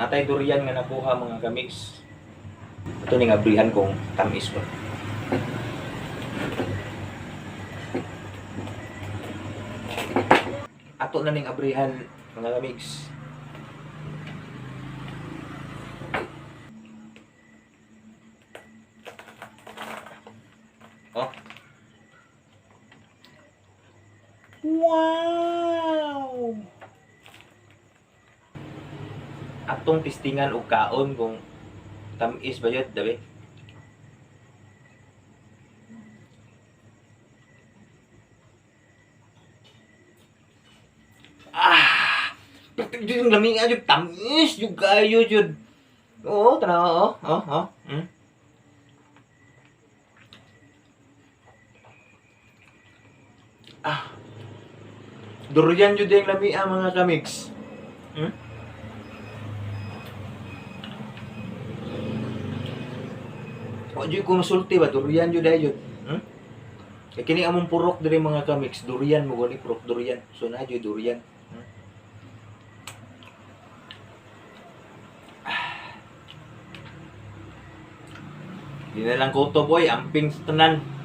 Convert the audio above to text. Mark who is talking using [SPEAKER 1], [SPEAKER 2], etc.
[SPEAKER 1] Natay durian nga nakuha mga kamix. Ito ning abrihan kong tamis ba. Ato na ning abrihan mga kamix. Oh. Wow! Atong tistingan og kaon kung tamis ba yun, dabi? Ah! Yung lamingan yung tamis, yung kayo yun. Oo, tanaw, oo, oo, oo. Hmm? Ah. Durian yun yung lamian mga kamigs. Hmm? Wa jud ko masulti ba durian jud ayo. Hmm? Kaya kini among purok diri mga kamigs, durian mo gani purok durian. So na jud durian. Hmm? Ah. Di na lang ko to boy, amping tanan.